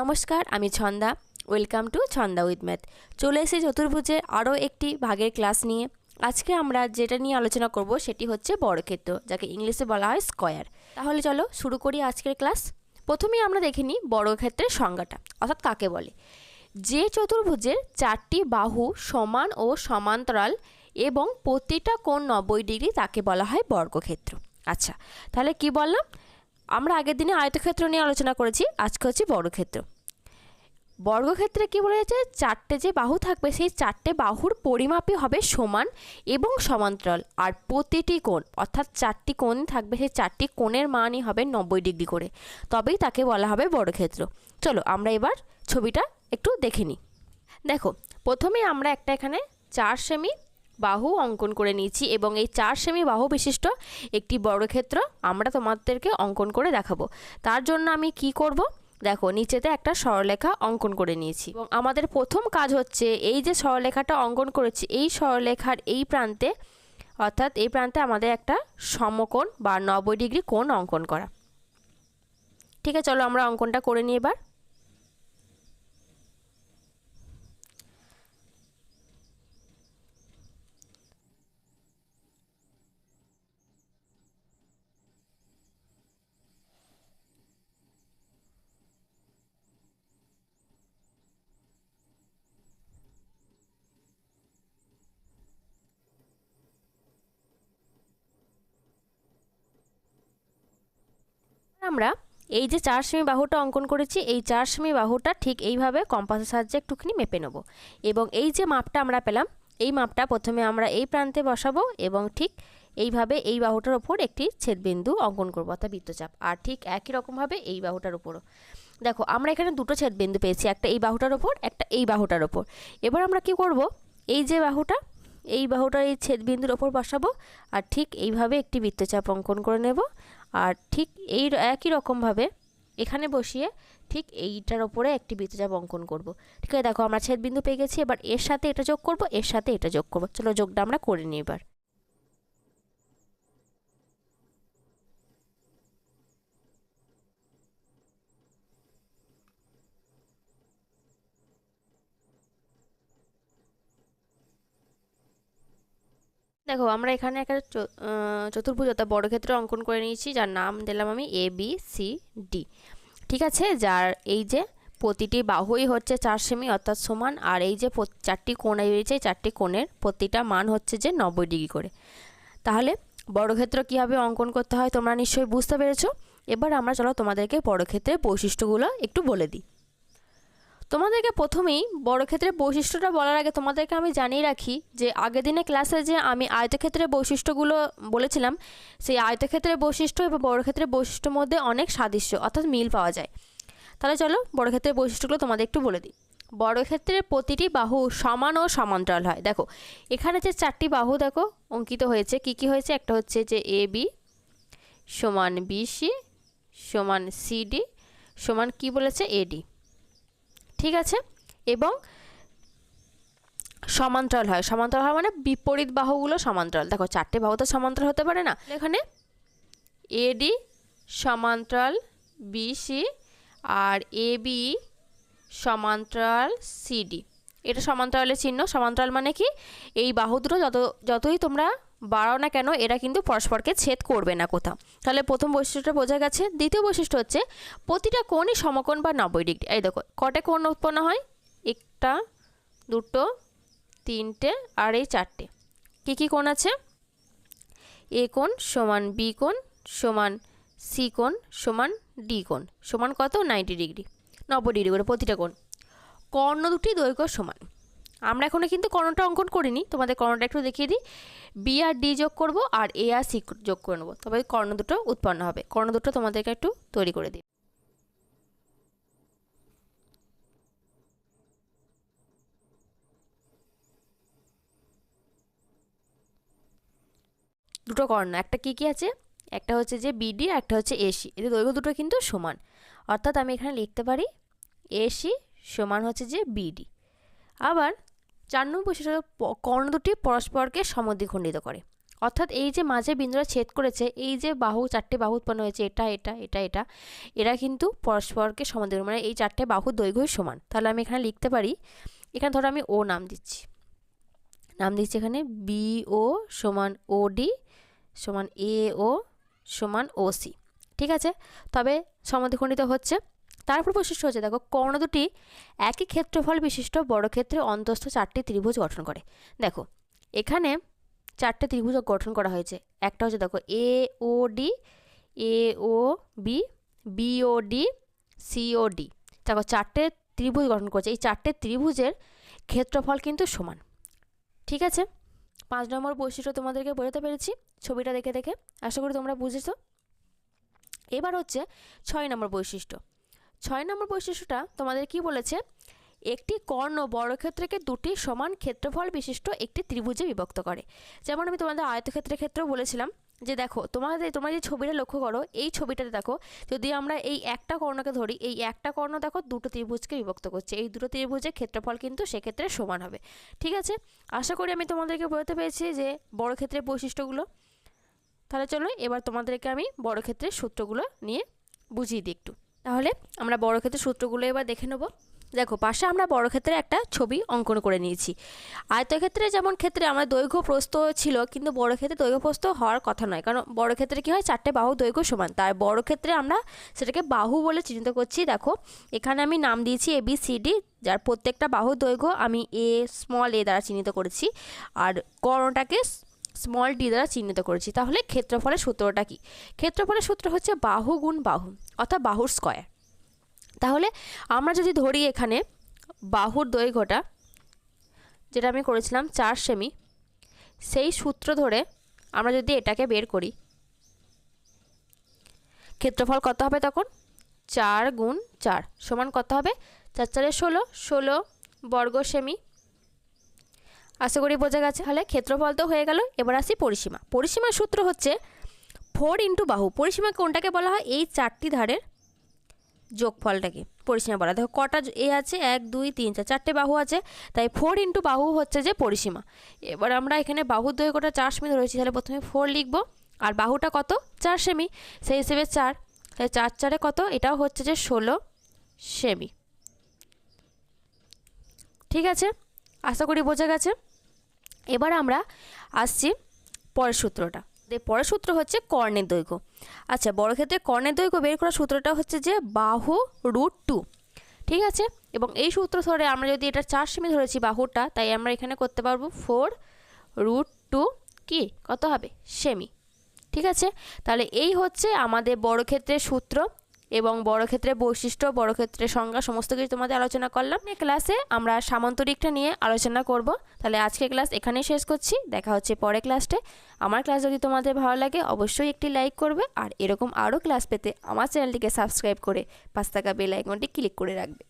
নমস্কার, আমি Chhanda. Welcome to Chhanda with math চলে এসে চতুর্ভুজের আরও একটি ভাগের ক্লাস নিয়ে। আজকে আমরা যেটা নিয়ে আলোচনা করব সেটি হচ্ছে বর্গক্ষেত্র যাকে ইংলিশে বলা হয় স্কয়ার তাহলে চলো শুরু করি আজকের ক্লাস প্রথমেই আমরা দেখে নিই বর্গক্ষেত্রের সংজ্ঞাটা, অর্থাৎ কাকে বলে। যে চতুর্ভুজের চারটি বাহু সমান ও সমান্তরাল এবং প্রতিটা কোণ নব্বই ডিগ্রি তাকে বলা হয় বর্গক্ষেত্র। আচ্ছা তাহলে কি বললাম? আমরা আগের দিনে আয়তক্ষেত্র নিয়ে আলোচনা করেছি, আজকে হচ্ছে বর্গক্ষেত্র। বর্গক্ষেত্রে কী বলা যাচ্ছে চারটে যে বাহু থাকবে, সেই চারটে বাহুর পরিমাপই হবে সমান এবং সমান্তরাল। আর প্রতিটি কোণ, অর্থাৎ চারটি কোণ থাকবে, সেই চারটি কোণের মানই হবে নব্বই ডিগ্রি করে। তবেই তাকে বলা হবে বর্গক্ষেত্র। চলো, আমরা এবার ছবিটা একটু দেখে নিই। দেখো, প্রথমে আমরা একটা এখানে চার সেমি বাহু অঙ্কন করে নিয়েছি এবং এই চার সেমি বাহু বিশিষ্ট একটি বর্গক্ষেত্র আমরা তোমাদেরকে অঙ্কন করে দেখাবো। তার জন্য আমি কি করব? দেখো, নিচেতে একটা সরলেখা অঙ্কন করে নিয়েছি। এবং আমাদের প্রথম কাজ হচ্ছে এই যে সরলেখাটা অঙ্কন করেছি, এই সরলেখার এই প্রান্তে, অর্থাৎ এই প্রান্তে আমাদের একটা সমকোণ বা নব্বই ডিগ্রি কোণ অঙ্কন করা। ঠিক আছে, চলো আমরা অঙ্কনটা করে নিই এবার। আমরা এই যে চার সেমি বাহুটা অঙ্কন করেছি, এই চার সেমি বাহুটা ঠিক এইভাবে কম্পাসের সাহায্যে একটুখানি মেপে নেব। এবং এই যে মাপটা আমরা পেলাম, এই মাপটা প্রথমে আমরা এই প্রান্তে বসাবো এবং ঠিক এইভাবে এই বাহুটার ওপর একটি ছেদবিন্দু অঙ্কন করব, অর্থাৎ বৃত্তচাপ। আর ঠিক একই রকমভাবে এই বাহুটার ওপরও দেখো, আমরা এখানে দুটো ছেদবিন্দু পেয়েছি, একটা এই বাহুটার ওপর, একটা এই বাহুটার ওপর। এবার আমরা কি করব? এই যে বাহুটা, এই বাহুটার এই ছেদবিন্দুর ওপর বসাবো, আর ঠিক এইভাবে একটি বৃত্তচাপ অঙ্কন করে নেব। আর ঠিক এই একই রকমভাবে এখানে বসিয়ে ঠিক এইটার ওপরে একটি বৃত্তচাপ অঙ্কন করব। ঠিক আছে, দেখো আমরা ছেদবিন্দু পেয়ে গেছি, এবার এর সাথে এটা যোগ করব, এর সাথে এটা যোগ করব। চলো যোগটা আমরা করে নিই এবার। দেখো, আমরা এখানে একটা চতুর্ভুজ অর্থাৎ বর্গক্ষেত্র অঙ্কন করে নিয়েছি, যার নাম দিলাম আমি এ বি সি ডি ঠিক আছে? যার এই যে প্রতিটি বাহুই হচ্ছে চার সেমি অর্থাৎ সমান, আর এই যে চারটি কোণ রয়েছে চারটি কোণের প্রতিটা মান হচ্ছে যে নব্বই ডিগ্রি করে। তাহলে বর্গক্ষেত্র কীভাবে অঙ্কন করতে হয় তোমরা নিশ্চয়ই বুঝতে পেরেছ। এবার আমরা চলো তোমাদেরকে বর্গক্ষেত্রের বৈশিষ্ট্যগুলো একটু বলে দিই। তোমাদেরকে প্রথমেই বর্গক্ষেত্রের বৈশিষ্ট্যটা বলার আগে তোমাদেরকে আমি জানিয়ে রাখি যে আগের দিনে ক্লাসে যে আমি আয়তক্ষেত্রের বৈশিষ্ট্যগুলো বলেছিলাম, সেই আয়তক্ষেত্রের বৈশিষ্ট্য এবং বর্গক্ষেত্রের বৈশিষ্ট্যর মধ্যে অনেক সাদৃশ্য, অর্থাৎ মিল পাওয়া যায়। তাহলে চলো বর্গক্ষেত্রের বৈশিষ্ট্যগুলো তোমাদের একটু বলে দিই। বর্গক্ষেত্রের প্রতিটি বাহু সমান ও সমান্তরাল হয়। দেখো, এখানে যে চারটি বাহু দেখো, অঙ্কিত হয়েছে। কি কি হয়েছে? একটা হচ্ছে যে এ বি সমান বিসি সমান সিডি সমান কি বলেছে? এডি ঠিক আছে? এবং সমান্তরাল হয়। সমান্তরাল হয় মানে বিপরীত বাহুগুলো সমান্তরাল। দেখো, চারটে বাহু তো সমান্তরাল হতে পারে না? এখানে এডি সমান্তরাল বিসি আর এ বি সমান্তরাল সিডি এটা সমান্তরালের চিহ্ন। সমান্তরাল মানে কি? এই বাহু দুটো যত যতই তোমরা বাড়াও না কেন, এরা কিন্তু পরস্পরকে ছেদ করবে না কোথাও। তাহলে প্রথম বৈশিষ্ট্যটা বোঝা গেছে। দ্বিতীয় বৈশিষ্ট্য হচ্ছে, প্রতিটা কোণই সমকোণ বা নব্বই ডিগ্রি। এই দেখো, কটা কোণ উৎপন্ন হয়? একটা, দুটো, তিনটে আর এই চারটে। কী কী কোণ আছে? এ কোণ সমান বি কোণ সমান সি কোণ সমান ডি কোণ। সমান কত? Ninety degree. নব্বই ডিগ্রি করে প্রতিটা কোণ। কর্ণ দুটি দৈর্ঘ্য সমান। আমরা এখনও কিন্তু কর্ণটা অঙ্কন করিনি, তোমাদের কর্ণটা একটু দেখিয়ে দিই। বি আর ডি যোগ করব আর এ আর সি যোগ করে নেব। তবে কর্ণ দুটো উৎপন্ন হবে। কর্ণ দুটো তোমাদেরকে একটু তৈরি করে দিই। দুটো কর্ণ, একটা কি কি আছে? একটা হচ্ছে যে বিডি আর একটা হচ্ছে এসি এদের দৈর্ঘ্য দুটো কিন্তু সমান। অর্থাৎ আমি এখানে লিখতে পারি এসি সমান হচ্ছে যে বিডি আবার চার নম্বর বৈশিষ্ট্য কর্ণ দুটি পরস্পরকে সমদ্বিখণ্ডিত করে। অর্থাৎ এই যে মাঝে বিন্দুরা ছেদ করেছে, এই যে বাহু, চারটে বাহু উৎপন্ন হয়েছে, এটা এটা এটা এটা, এরা কিন্তু পরস্পরকে দেবে মানে এই চারটে বাহু দৈর্ঘ্যই সমান। তাহলে আমি এখানে লিখতে পারি, এখানে ধরো আমি ও নাম দিচ্ছি। নাম দিচ্ছি এখানে বি ও সমান ও ডি সমান এ ও সমান ও সি ঠিক আছে? তবে সমদ্বিখণ্ডিত হচ্ছে। তারপর বৈশিষ্ট্য হচ্ছে, দেখো, কর্ণ দুটি একই ক্ষেত্রফল বিশিষ্ট, বড় ক্ষেত্রে অন্তস্থ চারটি ত্রিভুজ গঠন করে। দেখো, এখানে চারটে ত্রিভুজ গঠন করা হয়েছে। একটা হচ্ছে, দেখো A O D A O B B O D C O D দেখো, চারটে ত্রিভুজ গঠন করছে। এই চারটে ত্রিভুজের ক্ষেত্রফল কিন্তু সমান। ঠিক আছে? পাঁচ নম্বর বৈশিষ্ট্য তোমাদেরকে বোঝাতে পেরেছি, ছবিটা দেখে দেখে। আশা করি তোমরা বুঝেছ। এবার হচ্ছে, ছয় নম্বর বৈশিষ্ট্য। ছয় নম্বর বৈশিষ্ট্যটা তোমাদের কি বলেছে? একটি কর্ণ বর্গক্ষেত্রকে দুটি সমান ক্ষেত্রফল বিশিষ্ট একটি ত্রিভুজে বিভক্ত করে। যেমন আমি তোমাদের আয়তক্ষেত্রের ক্ষেত্রেও বলেছিলাম যে দেখো, তোমাদের, তোমরা যে ছবিটা লক্ষ্য করো, এই ছবিটাতে দেখো, যদি আমরা এই একটা কর্ণকে ধরি, এই একটা কর্ণ দেখো দুটো ত্রিভুজকে বিভক্ত করছে। এই দুটো ত্রিভুজের ক্ষেত্রফল কিন্তু সেক্ষেত্রে সমান হবে। ঠিক আছে? আশা করি আমি তোমাদেরকে বলতে পেরেছি যে বড় ক্ষেত্রের বৈশিষ্ট্যগুলো। তাহলে চলো এবার তোমাদেরকে আমি বড় ক্ষেত্রের সূত্রগুলো নিয়ে বুঝিয়ে দিই একটু। তাহলে আমরা বড় ক্ষেত্রের সূত্রগুলো এবার দেখে নেব। দেখো, পাশে আমরা বড় ক্ষেত্রে একটা ছবি অঙ্কন করে নিয়েছি। আয়তক্ষেত্রে যেমন ক্ষেত্রে আমার দৈর্ঘ্য প্রস্ত ছিল, কিন্তু বড় ক্ষেত্রে দৈর্ঘ্য প্রস্থ হওয়ার কথা নয়, কারণ বড় ক্ষেত্রে কী হয়? চারটে বাহু দৈর্ঘ্য সমান। তার বড় ক্ষেত্রে আমরা সেটাকে বাহু বলে চিহ্নিত করছি। দেখো, এখানে আমি নাম দিয়েছি এ বি সি ডি যার প্রত্যেকটা বাহু দৈর্ঘ্য আমি এ স্মল এ দ্বারা চিহ্নিত করেছি। আর কর্ণটাকে স্মল ডি দ্বারা চিহ্নিত করেছি। তাহলে ক্ষেত্রফলের সূত্রটা কি? ক্ষেত্রফলের সূত্র হচ্ছে বাহু গুণ বাহু, অর্থাৎ বাহুর স্কয়ার তাহলে আমরা যদি ধরি এখানে বাহুর দৈর্ঘ্যটা, যেটা আমি করেছিলাম চার সেমি, সেই সূত্র ধরে আমরা যদি এটাকে বের করি, ক্ষেত্রফল কত হবে তখন? চার গুণ চার, সমান কত হবে? চার চারে ষোলো ষোলো বর্গ সেমি আশা করি বোঝা গেছে। তাহলে ক্ষেত্রফল তো হয়ে গেল, এবার আসি পরিসীমা। পরিসীমার সূত্র হচ্ছে ফোর ইন্টু বাহু। পরিসীমা কোনটাকে বলা হয়? এই চারটি ধারের যোগফলটাকে পরিসীমা বলা। দেখো, কটা এ আছে? এক, দুই, তিন, চার, চারটে বাহু আছে। তাই ফোর ইন্টু বাহু হচ্ছে যে পরিসীমা। এবার আমরা এখানে বাহু বাহুর দৈর্ঘ্যটা চার সেমি ধরেছি। তাহলে প্রথমে ফোর লিখব। আর বাহুটা কত? চার সেমি। সেই হিসেবে চার। তাই চার চারে কত? এটাও হচ্ছে যে ষোলো সেমি। ঠিক আছে? আশা করি বোঝা গেছে। এবার আমরা আসছি পরের সূত্রটা পরের সূত্র হচ্ছে কর্ণের দৈর্ঘ্য। আচ্ছা বড় ক্ষেত্রে কর্ণের দৈর্ঘ্য বের করার সূত্রটা হচ্ছে যে বাহু রুট টু। ঠিক আছে? এবং এই সূত্র ধরে আমরা যদি এটা চার সেমি ধরেছি বাহুটা, তাই আমরা এখানে করতে পারব ফোর রুট টু কি? কত হবে? সেমি। ঠিক আছে? তাহলে এই হচ্ছে আমাদের বড় ক্ষেত্রের সূত্র। এবং বড় ক্ষেত্রে বৈশিষ্ট্য বড় ক্ষেত্রে সংজ্ঞা, সমস্ত কিছু তোমাদের আলোচনা করলাম। এই ক্লাসে আমরা সামান্তরিকটা নিয়ে আলোচনা করব। তাহলে আজকে ক্লাস এখানেই শেষ করছি। দেখা হচ্ছে পরে ক্লাসে আমার ক্লাস যদি তোমাদের ভালো লাগে, অবশ্যই একটি লাইক করবে। আর এরকম আরও ক্লাস পেতে আমার চ্যানেলটিকে সাবস্ক্রাইব করে পাঁচ টাকা বেল আইকনটি ক্লিক করে রাখবে।